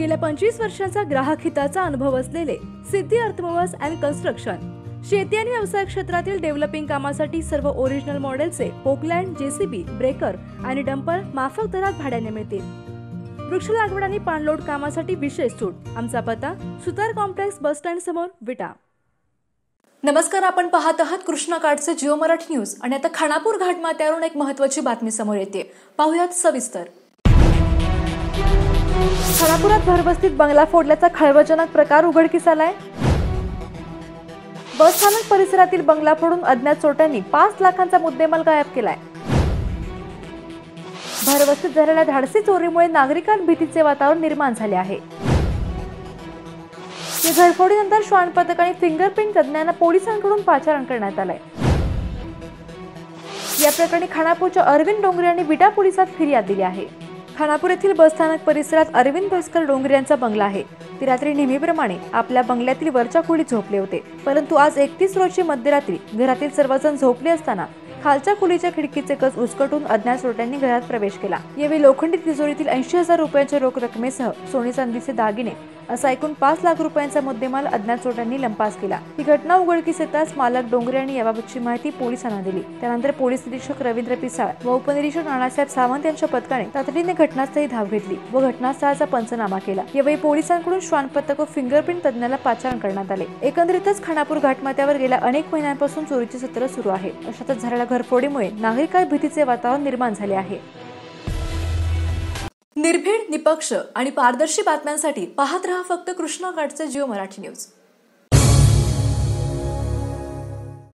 गेल्या पंचवीस वर्षांचा ग्राहक हिताचा अनुभव असलेले सिद्धी अर्थमवर्स अँड कन्स्ट्रक्शन. शेती आणि व्यवसाय क्षेत्रातील डेव्हलपिंग कामासाठी सर्व ओरिजिनल मॉडेलचे पोकलँड जेसीबी ब्रेकर आणि डंपर माफक दरात भाड्याने मिळतील. वृक्ष लागवड आणि पाणलोट कामासाठी विशेष सूट. आमचा पत्ता सुतार कॉम्प्लेक्स बस स्टँड समोर विटा. नमस्कार आपण पाहत आहात कृष्णा कार्डचे जिओ मराठी न्यूज. आणि आता खानापूर घाट माथ्यावरून एक महत्वाची बातमी समोर येते. पाहुयात सविस्तर. खानापुरात भरवस्तीत बंगला फोडल्याचा खळबळजनक प्रकार उघडकीस आलाय बसस्थानक परिसरातील बंगला फोडून अज्ञात चोट्यांनी पाच लाखांचा मुद्देमाल गायब केलाय. भरवस्तीत झालेल्या धाडसी चोरीमुळे नागरिकांत भीतीचे वातावरण निर्माण झाले आहे. या घरफोडीनंतर श्वान पथक आणि फिंगरप्रिंट तज्ज्ञांना पोलिसांकडून पाचारण करण्यात आलंय. या प्रकरणी खानापूरच्या अरविंद डोंगरे यांनी विटा पोलिसात फिर्याद दिली आहे. खानापूर येथील बसस्थानक परिसरात अरविंद भास्कर डोंगरे यांचा बंगला आहे. ते रात्री नेहमीप्रमाणे आपल्या बंगल्यातील वरच्या खोलीत झोपले होते. परंतु आज एकतीस रोजी मध्यरात्री घरातील सर्वजण झोपले असताना खालच्या खोलीच्या खिडकीचे कस उचकटून अज्ञात चोरट्यांनी घरात प्रवेश केला. यावेळी लोखंडी तिजोरीतील ऐंशी हजार रुपयांच्या रोख रकमेसह सोने चांदीचे दागिने असा एकूण पाच लाख रुपयांचा मुद्देमाल अज्ञात चोरट्यांनी लंपास केला. ही घटना उघडकीस येताच मालक डोंगरे यांनी याबाबतची माहिती पोलिसांना दिली. त्यानंतर पोलीस निरीक्षक रवींद्र पिसाळ व उपनिरीक्षक नानासाहेब सावंत यांच्या पथकाने तातडीने घटनास्थळी धाव घेतली व घटनास्थळाचा पंचनामा केला. यावेळी पोलिसांकडून श्वान पथक व फिंगरप्रिंट तज्ञाला पाचारण करण्यात आले. एकंदरीतच खानापूर घाटमात्यावर गेल्या अनेक महिन्यांपासून चोरीचे सत्र सुरू आहे. अशातच झालेल्या घरफोडीमुळे नागरिकांत भीतीचे वातावरण निर्माण झाले आहे. निर्भीड निपक्ष आणि पारदर्शी बातम्यांसाठी पाहत रहा फक्त कृष्णा कार्डचे जिओ मराठी न्यूज.